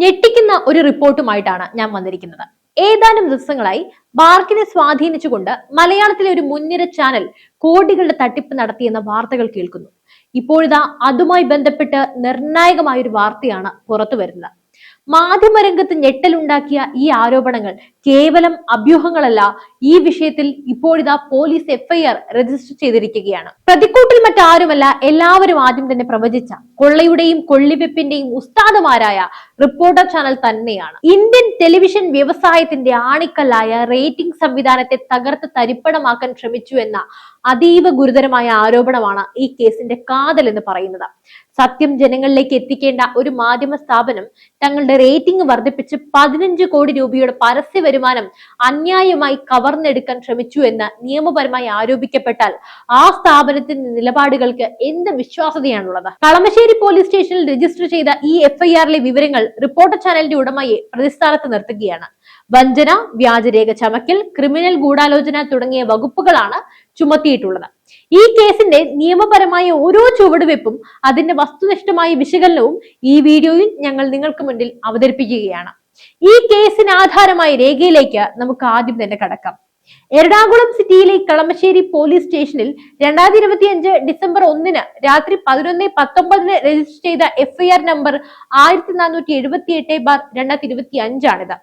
ഞെട്ടിക്കുന്ന ഒരു റിപ്പോർട്ടുമായിട്ടാണ് ഞാൻ വന്നിരിക്കുന്നത്. ഏതാനും ദിവസങ്ങളായി ബാർക്കിനെ സ്വാധീനിച്ചുകൊണ്ട് മലയാളത്തിലെ ഒരു മുൻനിര ചാനൽ കോടികളുടെ തട്ടിപ്പ് നടത്തിയെന്ന വാർത്തകൾ കേൾക്കുന്നു. ഇപ്പോഴിതാ അതുമായി ബന്ധപ്പെട്ട് നിർണായകമായ ഒരു വാർത്തയാണ് പുറത്തു വരുന്നത് മാധ്യമരംഗത്ത് ഞെട്ടലുണ്ടാക്കിയ ഈ ആരോപണങ്ങൾ കേവലം അഭ്യൂഹങ്ങളല്ല ഈ വിഷയത്തിൽ ഇപ്പോഴിതാ പോലീസ് എഫ്ഐആർ രജിസ്റ്റർ ചെയ്തിരിക്കുകയാണ്. പ്രതിക്കൂട്ടിൽ മറ്റാരുമല്ല എല്ലാവരും ആദ്യം തന്നെ പ്രവചിച്ച കൊള്ളയുടെയും കൊള്ളിവെപ്പിന്റെയും ഉസ്താദമാരായ റിപ്പോർട്ടർ ചാനൽ തന്നെയാണ്. ഇന്ത്യൻ ടെലിവിഷൻ വ്യവസായത്തിന്റെ ആണിക്കല്ലായ റേറ്റിംഗ് സംവിധാനത്തെ തകർത്ത് തരിപ്പണമാക്കാൻ ശ്രമിച്ചു എന്ന അതീവ ഗുരുതരമായ ആരോപണമാണ് ഈ കേസിന്റെ കാതൽ എന്ന് പറയുന്നത്. സത്യം ജനങ്ങളിലേക്ക് എത്തിക്കേണ്ട ഒരു മാധ്യമ സ്ഥാപനം തങ്ങളുടെ റേറ്റിംഗ് വർദ്ധിപ്പിച്ച് പതിനഞ്ച് കോടി രൂപയുടെ പരസ്യ വരുമാനം അന്യായമായി കവർന്നെടുക്കാൻ ശ്രമിച്ചു എന്ന് നിയമപരമായി ആരോപിക്കപ്പെട്ടാൽ ആ സ്ഥാപനത്തിന്റെ നിലപാടുകൾക്ക് എന്ത് വിശ്വാസതയാണുള്ളത് കളമശ്ശേരി പോലീസ് സ്റ്റേഷനിൽ രജിസ്റ്റർ ചെയ്ത ഈ എഫ്ഐആറിലെ വിവരങ്ങൾ റിപ്പോർട്ടർ ചാനലിന്റെ ഉടമയെ പ്രതിസ്ഥാനത്ത് നിർത്തുകയാണ്. വഞ്ചന വ്യാജരേഖ ചമക്കൽ ക്രിമിനൽ ഗൂഢാലോചന തുടങ്ങിയ വകുപ്പുകളാണ് ചുമത്തിയിട്ടുള്ളത്. ഈ കേസിന്റെ നിയമപരമായ ഓരോ ചുവടുവെപ്പും അതിന്റെ വസ്തുനിഷ്ഠമായ വിശകലനവും ഈ വീഡിയോയിൽ ഞങ്ങൾ നിങ്ങൾക്ക് മുന്നിൽ അവതരിപ്പിക്കുകയാണ്. ഈ കേസിന് ആധാരമായ രേഖയിലേക്ക് നമുക്ക് ആദ്യം തന്നെ കടക്കാം. എറണാകുളം സിറ്റിയിലെ കളമശ്ശേരി പോലീസ് സ്റ്റേഷനിൽ രണ്ടായിരത്തി ഇരുപത്തി അഞ്ച് ഡിസംബർ ഒന്നിന് രാത്രി പതിനൊന്ന് പത്തൊമ്പതിന് രജിസ്റ്റർ ചെയ്ത എഫ്ഐആർ നമ്പർ ആയിരത്തി നാനൂറ്റി എഴുപത്തി എട്ട് ബാർ രണ്ടായിരത്തി ഇരുപത്തി അഞ്ചാണിത്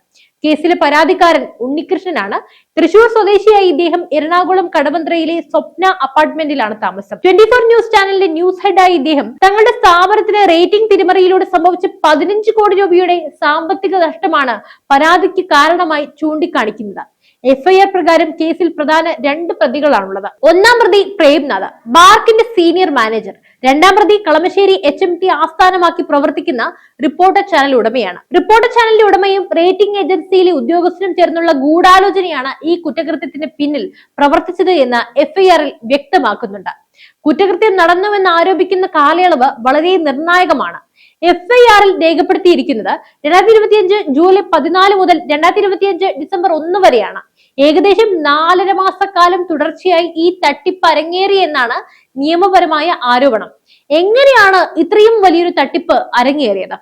കേസിലെ പരാതിക്കാരൻ ഉണ്ണികൃഷ്ണനാണ്. തൃശൂർ സ്വദേശിയായ ഇദ്ദേഹം എറണാകുളം കടവന്ത്രയിലെ സ്വപ്ന അപ്പാർട്ട്മെന്റിലാണ് താമസം. ട്വന്റി ഫോർ ന്യൂസ് ചാനലിന്റെ ന്യൂസ് ഹെഡായ ഇദ്ദേഹം തങ്ങളുടെ സ്ഥാപനത്തിന് റേറ്റിംഗ് തിരിമറിയിലൂടെ സംഭവിച്ച പതിനഞ്ച് കോടി രൂപയുടെ സാമ്പത്തിക നഷ്ടമാണ് പരാതിക്ക് കാരണമായി ചൂണ്ടിക്കാണിക്കുന്നത്. എഫ്ഐആർ പ്രകാരം കേസിൽ പ്രധാന രണ്ട് പ്രതികളാണുള്ളത്. ഒന്നാം പ്രതി പ്രേംനാഥ് ബാർക്കിന്റെ സീനിയർ മാനേജർ. രണ്ടാം പ്രതി കളമശ്ശേരി എച്ച് എം ടി ആസ്ഥാനമാക്കി പ്രവർത്തിക്കുന്ന റിപ്പോർട്ടർ ചാനൽ ഉടമയാണ്. റിപ്പോർട്ടർ ചാനലിന്റെ ഉടമയും റേറ്റിംഗ് ഏജൻസിയിലെ ഉദ്യോഗസ്ഥരും ചേർന്നുള്ള ഗൂഢാലോചനയാണ് ഈ കുറ്റകൃത്യത്തിന് പിന്നിൽ പ്രവർത്തിച്ചത് എന്ന് എഫ്ഐആറിൽ വ്യക്തമാക്കുന്നുണ്ട്. കുറ്റകൃത്യം നടന്നുവെന്ന് ആരോപിക്കുന്ന കാലയളവ് വളരെ നിർണായകമാണ്. എഫ്ഐആറിൽ രേഖപ്പെടുത്തിയിരിക്കുന്നത് രണ്ടായിരത്തി ഇരുപത്തിയഞ്ച് ജൂലൈ പതിനാല് മുതൽ രണ്ടായിരത്തി ഇരുപത്തിയഞ്ച് ഡിസംബർ ഒന്ന് വരെയാണ്. ഏകദേശം നാലര മാസക്കാലം തുടർച്ചയായി ഈ തട്ടിപ്പ് അരങ്ങേറി എന്നാണ് നിയമപരമായ ആരോപണം. എങ്ങനെയാണ് ഇത്രയും വലിയൊരു തട്ടിപ്പ് അരങ്ങേറിയത്?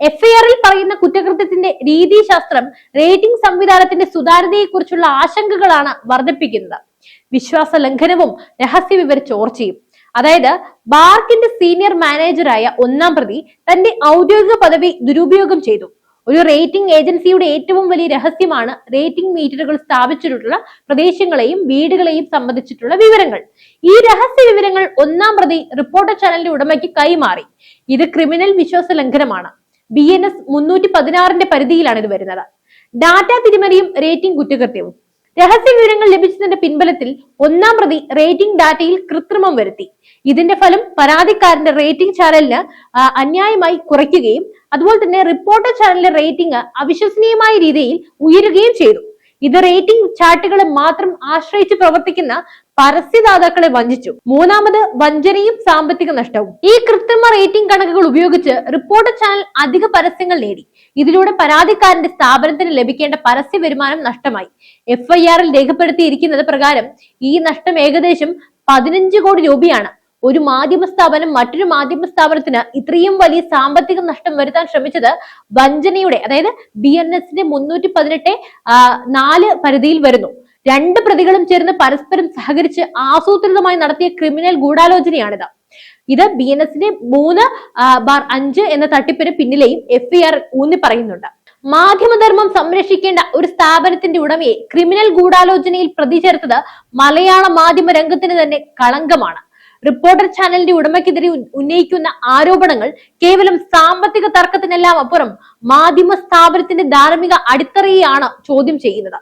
എഫ്ഐആറിൽ പറയുന്ന കുറ്റകൃത്യത്തിന്റെ രീതിശാസ്ത്രം റേറ്റിംഗ് സംവിധാനത്തിന്റെ സുതാര്യതയെക്കുറിച്ചുള്ള ആശങ്കകളാണ് വർദ്ധിപ്പിക്കുന്നത്. വിശ്വാസ ലംഘനവും രഹസ്യ വിവര ചോർച്ചയും. അതായത് ബാർക്കിന്റെ സീനിയർ മാനേജറായ ഒന്നാം പ്രതി തന്റെ ഔദ്യോഗിക പദവി ദുരുപയോഗം ചെയ്തു. ഒരു റേറ്റിംഗ് ഏജൻസിയുടെ ഏറ്റവും വലിയ രഹസ്യമാണ് റേറ്റിംഗ് മീറ്ററുകൾ സ്ഥാപിച്ചിട്ടുള്ള പ്രദേശങ്ങളെയും വീടുകളെയും സംബന്ധിച്ചിട്ടുള്ള വിവരങ്ങൾ. ഈ രഹസ്യ വിവരങ്ങൾ ഒന്നാം പ്രതി റിപ്പോർട്ടർ ചാനലിന്റെ ഉടമയ്ക്ക് കൈമാറി. ഇത് ക്രിമിനൽ വിശ്വാസ ലംഘനമാണ്. ബി എൻ എസ് മുന്നൂറ്റി പതിനാറിന്റെ പരിധിയിലാണ് ഇത് വരുന്നത്. ഡാറ്റ തിരിമറിയും റേറ്റിംഗ് കുറ്റകൃത്യവും. രഹസ്യ വിവരങ്ങൾ ലഭിച്ചതിന്റെ പിൻബലത്തിൽ ഒന്നാം പ്രതി റേറ്റിംഗ് ഡാറ്റയിൽ കൃത്രിമം വരുത്തി. ഇതിന്റെ ഫലം പരാതിക്കാരന്റെ റേറ്റിംഗ് ചാനലിന് അന്യായമായി കുറയ്ക്കുകയും അതുപോലെ തന്നെ റിപ്പോർട്ടർ ചാനലിന്റെ റേറ്റിംഗ് അവിശ്വസനീയമായ രീതിയിൽ ഉയരുകയും ചെയ്തു. ഇത് റേറ്റിംഗ് ചാർട്ടുകളെ മാത്രം ആശ്രയിച്ച് പ്രവർത്തിക്കുന്ന പരസ്യദാതാക്കളെ വഞ്ചിച്ചു. മൂന്നാമത് വഞ്ചനയും സാമ്പത്തിക നഷ്ടവും. ഈ കൃത്രിമ റേറ്റിംഗ് കണക്കുകൾ ഉപയോഗിച്ച് റിപ്പോർട്ടർ ചാനൽ അധിക പരസ്യങ്ങൾ നേടി. ഇതിലൂടെ പരാതിക്കാരന്റെ സ്ഥാപനത്തിന് ലഭിക്കേണ്ട പരസ്യ വരുമാനം നഷ്ടമായി. എഫ്ഐആറിൽ രേഖപ്പെടുത്തിയിരിക്കുന്നത് പ്രകാരം ഈ നഷ്ടം ഏകദേശം പതിനഞ്ച് കോടി രൂപയാണ്. ഒരു മാധ്യമ സ്ഥാപനം മറ്റൊരു മാധ്യമ സ്ഥാപനത്തിന് ഇത്രയും വലിയ സാമ്പത്തിക നഷ്ടം വരുത്താൻ ശ്രമിച്ചത് വഞ്ചനയുടെ അതായത് ബി എൻ എസിന്റെ മുന്നൂറ്റി പതിനെട്ട് നാല് പരിധിയിൽ വരുന്നു. രണ്ട് പ്രതികളും ചേർന്ന് പരസ്പരം സഹകരിച്ച് ആസൂത്രിതമായി നടത്തിയ ക്രിമിനൽ ഗൂഢാലോചനയാണിത്. ഇത് ബി എൻ എസിന്റെ മൂന്ന് ബാർ അഞ്ച് എന്ന തട്ടിപ്പിന് പിന്നിലെയും എഫ് ഐ ആർ ഊന്നി പറയുന്നുണ്ട് മാധ്യമധർമ്മം സംരക്ഷിക്കേണ്ട ഒരു സ്ഥാപനത്തിന്റെ ഉടമയെ ക്രിമിനൽ ഗൂഢാലോചനയിൽ പ്രതിചേർത്തത് മലയാള മാധ്യമ രംഗത്തിന് തന്നെ കളങ്കമാണ്. റിപ്പോർട്ടർ ചാനലിന്റെ ഉടമയ്ക്കെതിരെ ഉന്നയിക്കുന്ന ആരോപണങ്ങൾ കേവലം സാമ്പത്തിക തർക്കത്തിനെല്ലാം അപ്പുറം മാധ്യമ സ്ഥാപനത്തിന്റെ ധാർമ്മിക അടിത്തറയെയാണ് ചോദ്യം ചെയ്യുന്നത്.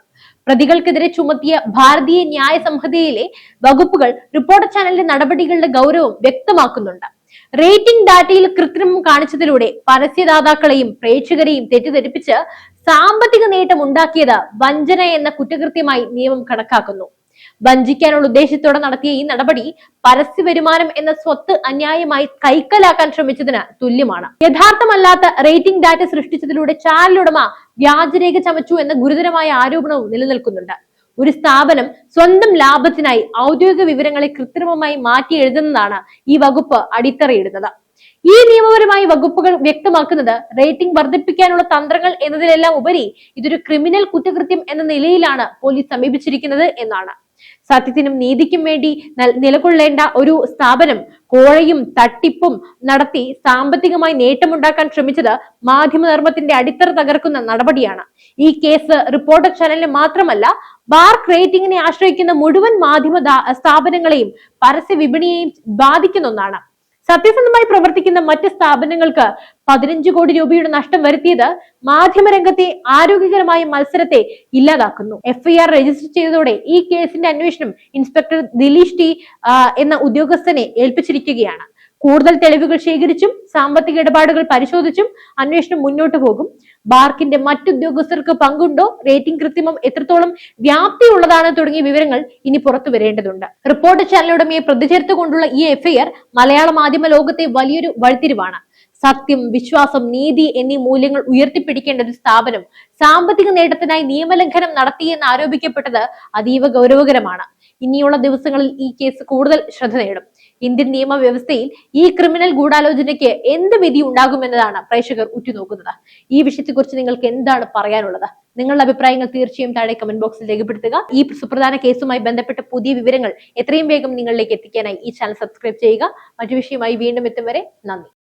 പ്രതികൾക്കെതിരെ ചുമത്തിയ ഭാരതീയ ന്യായ സംഹിതയിലെ വകുപ്പുകൾ റിപ്പോർട്ടർ ചാനലിന്റെ നടപടികളുടെ ഗൗരവം വ്യക്തമാക്കുന്നുണ്ട്. റേറ്റിംഗ് ഡാറ്റയിൽ കൃത്രിമം കാണിച്ചതിലൂടെ പരസ്യദാതാക്കളെയും പ്രേക്ഷകരെയും തെറ്റിദ്ധരിപ്പിച്ച് സാമ്പത്തിക നേട്ടം ഉണ്ടാക്കിയത് വഞ്ചന എന്ന കുറ്റകൃത്യമായി നിയമം കണക്കാക്കുന്നു. വഞ്ചിക്കാനുള്ള ഉദ്ദേശത്തോടെ നടത്തിയ ഈ നടപടി പരസ്യ വരുമാനം എന്ന സ്വത്ത് അന്യായമായി കൈക്കലാക്കാൻ ശ്രമിച്ചതിന് തുല്യമാണ്. യഥാർത്ഥമല്ലാത്ത റേറ്റിംഗ് ഡാറ്റ സൃഷ്ടിച്ചതിലൂടെ ചാനലുടമ വ്യാജരേഖ ചമച്ചു എന്ന ഗുരുതരമായ ആരോപണവും നിലനിൽക്കുന്നുണ്ട്. ഒരു സ്ഥാപനം സ്വന്തം ലാഭത്തിനായി ഔദ്യോഗിക വിവരങ്ങളെ കൃത്രിമമായി മാറ്റി എഴുതുന്നതാണ് ഈ വകുപ്പ് അടിത്തറയിടുന്നത്. ഈ നിയമപരമായ വകുപ്പുകൾ വ്യക്തമാക്കുന്നത് റേറ്റിംഗ് വർദ്ധിപ്പിക്കാനുള്ള തന്ത്രങ്ങൾ എന്നതിലെല്ലാം ഉപരി ഇതൊരു ക്രിമിനൽ കുറ്റകൃത്യം എന്ന നിലയിലാണ് പോലീസ് സമീപിച്ചിരിക്കുന്നത് എന്നാണ്. സത്യത്തിനും നീതിക്കും വേണ്ടി നിലകൊള്ളേണ്ട ഒരു സ്ഥാപനം കോഴയും തട്ടിപ്പും നടത്തി സാമ്പത്തികമായി നേട്ടമുണ്ടാക്കാൻ ശ്രമിച്ചത് മാധ്യമധർമ്മത്തിന്റെ അടിത്തറ തകർക്കുന്ന നടപടിയാണ്. ഈ കേസ് റിപ്പോർട്ടർ ചാനലിന് മാത്രമല്ല ബാർ റേറ്റിംഗിനെ ആശ്രയിക്കുന്ന മുഴുവൻ മാധ്യമ സ്ഥാപനങ്ങളെയും പരസ്യ വിപണിയെയും ബാധിക്കുന്ന ഒന്നാണ്. സത്യസന്ധമായി പ്രവർത്തിക്കുന്ന മറ്റ് സ്ഥാപനങ്ങൾക്ക് പതിനഞ്ച് കോടി രൂപയുടെ നഷ്ടം വരുത്തിയത് മാധ്യമരംഗത്തെ ആരോഗ്യകരമായ മത്സരത്തെ ഇല്ലാതാക്കുന്നു. എഫ്ഐആർ രജിസ്റ്റർ ചെയ്തതോടെ ഈ കേസിന്റെ അന്വേഷണം ഇൻസ്പെക്ടർ ദിലീഷ് ടി എന്ന ഉദ്യോഗസ്ഥനെ ഏൽപ്പിച്ചിരിക്കുകയാണ്. കൂടുതൽ തെളിവുകൾ ശേഖരിച്ചും സാമ്പത്തിക ഇടപാടുകൾ പരിശോധിച്ചും അന്വേഷണം മുന്നോട്ട് പോകും. ബാർക്കിന്റെ മറ്റുദ്യോഗസ്ഥർക്ക് പങ്കുണ്ടോ? റേറ്റിംഗ് കൃത്രിമം എത്രത്തോളം വ്യാപ്തിയുള്ളതാണ് തുടങ്ങിയ വിവരങ്ങൾ ഇനി പുറത്തു വരേണ്ടതുണ്ട്. റിപ്പോർട്ട് ചാനലുടമയെ പ്രതിചേർത്തുകൊണ്ടുള്ള ഈ എഫ്ഐആർ മലയാള മാധ്യമ ലോകത്തെ വലിയൊരു വഴിത്തിരിവാണ്. സത്യം വിശ്വാസം നീതി എന്നീ മൂല്യങ്ങൾ ഉയർത്തിപ്പിടിക്കേണ്ട ഒരു സ്ഥാപനം സാമ്പത്തിക നേട്ടത്തിനായി നിയമലംഘനം നടത്തിയെന്ന് ആരോപിക്കപ്പെട്ടത് അതീവ ഗൗരവകരമാണ്. ഇനിയുള്ള ദിവസങ്ങളിൽ ഈ കേസ് കൂടുതൽ ശ്രദ്ധ നേടും. ഇന്ത്യൻ നിയമവ്യവസ്ഥയിൽ ഈ ക്രിമിനൽ ഗൂഢാലോചനയ്ക്ക് എന്ത് വിധി ഉണ്ടാകുമെന്നതാണ് പ്രേക്ഷകർ ഉറ്റുനോക്കുന്നത്. ഈ വിഷയത്തെക്കുറിച്ച് നിങ്ങൾക്ക് എന്താണ് പറയാനുള്ളത്? നിങ്ങളുടെ അഭിപ്രായങ്ങൾ തീർച്ചയായും താഴെ കമന്റ് ബോക്സിൽ രേഖപ്പെടുത്തുക. ഈ സുപ്രധാന കേസുമായി ബന്ധപ്പെട്ട പുതിയ വിവരങ്ങൾ എത്രയും വേഗം നിങ്ങളിലേക്ക് എത്തിക്കാനായി ഈ ചാനൽ സബ്സ്ക്രൈബ് ചെയ്യുക. മറ്റു വിഷയമായി വീണ്ടും എത്തും വരെ നന്ദി.